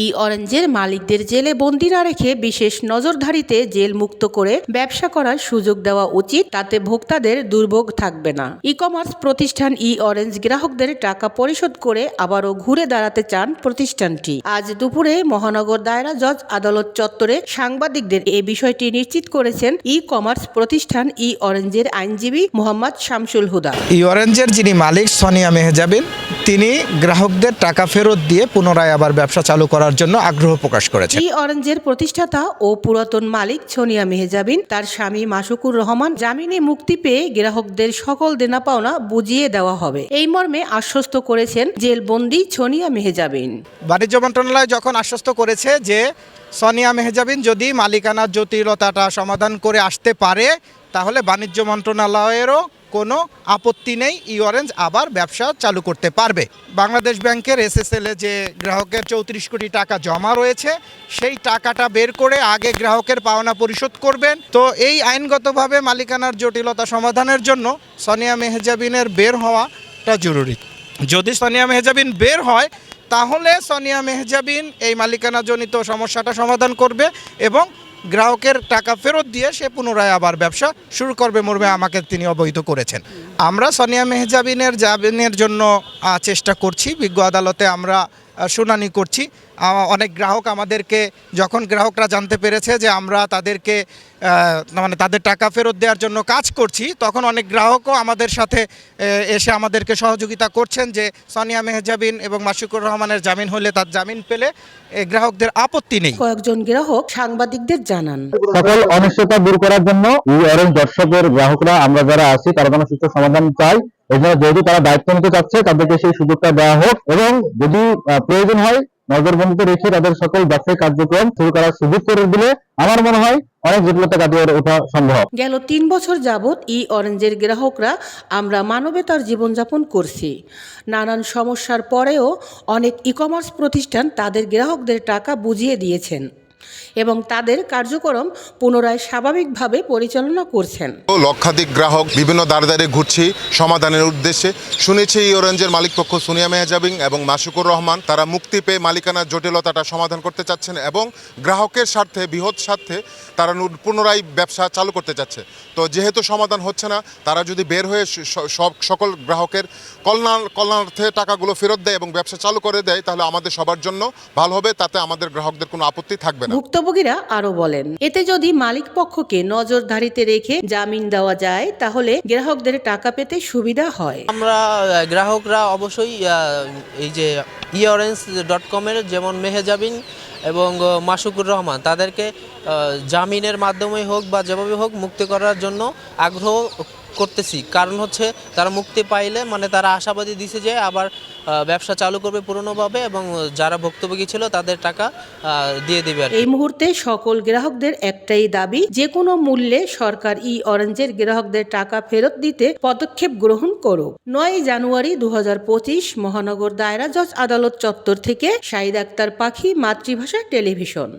ই অরেঞ্জের মালিকদের জেলে বন্দি না রেখে বিশেষ নজরধারিতে জেল মুক্ত করে ব্যবসা করার সুযোগ দেওয়া উচিত, তাতে ভোক্তাদের দুর্ভোগ থাকবে না। ই কমার্স প্রতিষ্ঠান ই অরেঞ্জ গ্রাহকদের টাকা পরিশোধ করে আবারও ঘুরে দাঁড়াতে চান প্রতিষ্ঠানটি। আজ দুপুরে মহানগর দায়রা জজ আদালত চত্বরে সাংবাদিকদের এ বিষয়টি নিশ্চিত করেছেন ই কমার্স প্রতিষ্ঠান ই অরেঞ্জের আইনজীবী মোহাম্মদ শামসুল হুদা। ই অরেঞ্জের যিনি মালিক সোনিয়া মেহজাবিন, তিনি গ্রাহকদের টাকা ফেরত দিয়ে পুনরায় আবার ব্যবসা চালু করার জন্য আগ্রহ প্রকাশ করেছেন। ই অরেঞ্জের প্রতিষ্ঠাতা ও পুরাতন মালিক সোনিয়া মেহেজাবিন তার স্বামী মাসুকুর রহমান জামিনে মুক্তি পেয়ে গ্রাহকদের সকল দেনা পাওনা বুঝিয়ে দেওয়া হবে। এই মর্মে আশ্বস্ত করেছেন জেলবন্দি সোনিয়া মেহেজাবিন। বাণিজ্য মন্ত্রণালয় যখন আশ্বস্ত করেছে যে সোনিয়া মেহজাবিন যদি মালিকানার জটিলতাটা সমাধান করে আসতে পারে তাহলে বাণিজ্য মন্ত্রণালয়েরও কোনো আপত্তি নেই, ই অরেঞ্জ আবার ব্যবসা চালু করতে পারবে। বাংলাদেশ ব্যাংকের এসএসএল যে গ্রাহকের চৌত্রিশ কোটি টাকা জমা রয়েছে, সেই টাকাটা বের করে আগে গ্রাহকের পাওনা পরিশোধ করবেন। তো এই আইনগতভাবে মালিকানার জটিলতা সমাধানের জন্য সোনিয়া মেহজাবিনের বের হওয়াটা জরুরি। যদি সোনিয়া মেহজাবিন বের হয়, তাহলে সোনিয়া মেহজাবিন এই মালিকানাজনিত সমস্যাটা সমাধান করবে এবং গ্রাহকের টাকা ফেরত দিয়ে সে পুনরায় আবার ব্যবসা শুরু করবে মর্মে আমাকে তিনি অবহিত করেছেন। আমরা সোনিয়া মেহজাবিনের জামিনের জন্য চেষ্টা করছি। বিজ্ঞ আদালতে আমরা শুনানি করছি। অনেক গ্রাহক আমাদেরকে যখন গ্রাহকরা জানতে পেরেছে যে আমরা তাদেরকে মানে তাদের টাকা ফেরত দেওয়ার জন্য কাজ করছি তখন অনেক গ্রাহকও আমাদের সাথে এসে আমাদেরকে সহযোগিতা করছেন যে সোনিয়া মেহজাবিন এবং মাসিকুর রহমানের জামিন হলে তার জামিন পেলে গ্রাহকদের আপত্তি নেই। কয়েকজন গ্রাহক সাংবাদিকদের জানান। সকল অনিশ্চয়তা দূর করার জন্য দর্শকের গ্রাহকরা আমরা যারা আছি তারা যেন সুস্থ সমাধান চাই। এজন্য যেহেতু তারা দায়িত্ব নিতে চাচ্ছে, তাদেরকে সেই সুযোগটা দেওয়া হোক এবং যদি প্রয়োজন হয়, নজরবন্দিতে রেখে তাদের সকল ব্যবসায়িক কার্যক্রম শুরু করার সুযোগ করে দিলে আমার মনে হয় অনেক জটিলতা কাটিয়ে ওঠা সম্ভব। গেল তিন বছর যাবৎ ই অরেঞ্জের গ্রাহকরা আমরা মানবেতার জীবনযাপন করছি। নানান সমস্যার পরেও অনেক ই কমার্স প্রতিষ্ঠান তাদের গ্রাহকদের টাকা বুঝিয়ে দিয়েছেন। এবং তাদের কার্যক্রম পুনরায় স্বাভাবিকভাবে পরিচালনা করছেন। লক্ষাধিক গ্রাহক বিভিন্ন দ্বারে ঘুরছি সমাধানের উদ্দেশ্যে। শুনেছি এই অরেঞ্জের মালিকপক্ষ সোনিয়া মেহজাবিং এবং মাসুকুর রহমান, তারা মুক্তি পেয়ে মালিকানার জটিলতাটা সমাধান করতে চাচ্ছেন এবং গ্রাহকের স্বার্থে, বৃহৎ স্বার্থে তারা পুনরায় ব্যবসা চালু করতে চাচ্ছে। তো যেহেতু সমাধান হচ্ছে না, তারা যদি বের হয়ে সব সকল গ্রাহকের কল্যাণ কল্যাণার্থে টাকাগুলো ফেরত দেয় এবং ব্যবসা চালু করে দেয়, তাহলে আমাদের সবার জন্য ভালো হবে, তাতে আমাদের গ্রাহকদের কোনো আপত্তি থাকবে না। ভুক্তভোগীরা আরও বলেন এতে যদি মালিক পক্ষকে নজরদারিতে রেখে জামিন দেওয়া যায় তাহলে গ্রাহকদের টাকা পেতে সুবিধা হয়। আমরা গ্রাহকরা অবশ্যই এই যে ইঅরেন্স ডট কমের যেমন মেহেজাবিন এবং মাসুকুর রহমান। তাদেরকে জামিনের মাধ্যমে হোক বা যেভাবে হোক মুক্তি করার জন্য আগ্রহ করতেছি। কারণ হচ্ছে, তারা মুক্তি পাইলে মানে তারা আশাবাদী দিছে যে আবার ব্যবসা চালু করবে পুরনোভাবে এবং যারা ভুক্তভোগী ছিল তাদের টাকা দিয়ে দেবে এই মুহূর্তে সকল গ্রাহকদের একটাই দাবি, যে কোনো মূল্যে সরকার ই অরেঞ্জের গ্রাহকদের টাকা ফেরত দিতে পদক্ষেপ গ্রহণ করুক। নয় জানুয়ারি দু হাজার পঁচিশ মহানগর দায়রা জজ আদালত চত্বর থেকে শাহিদ আক্তার পাখি মাতৃভাষা টেলিভিশন।